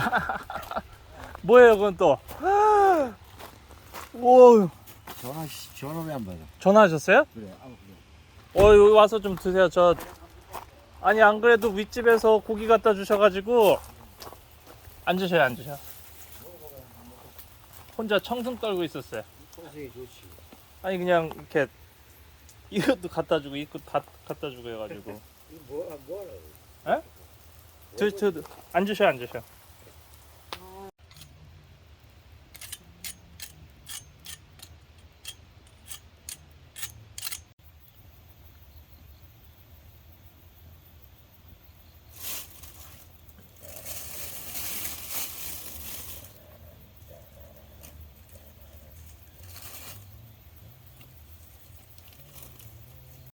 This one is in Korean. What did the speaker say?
뭐예요, 그건 또? 오, 전화 씨, 전화 왜안 받아? 전화하셨어요? 그래. 아, 그래. 어, 여기 와서 좀 드세요. 저 아니 안 그래도 윗집에서 고기 갖다 주셔가지고 앉으셔요, 앉으셔. 혼자 청승 떨고 있었어요. 평소에 좋지. 아니 그냥 이렇게 이것도 갖다 주고 이것도 다 갖다 주고 해가지고. 이거 뭐, 뭐라고? 저, 저 앉으셔, 앉으셔.